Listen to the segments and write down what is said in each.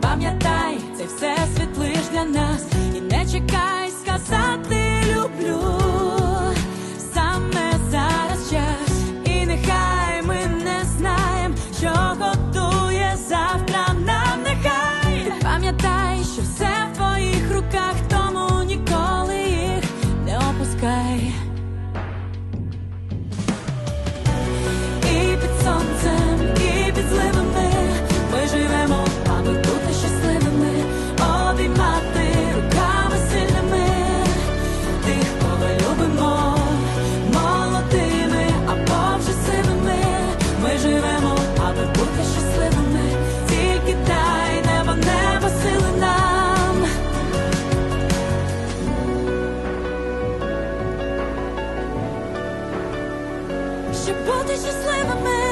Пам'ятай, це все світ лиш для нас, і не чекай сказати Щоб бути щасливими.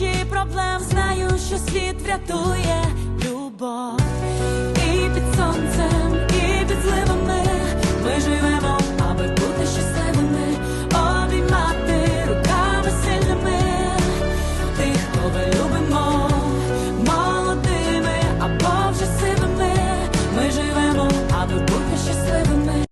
тисячі проблем знаю, що світ врятує любов.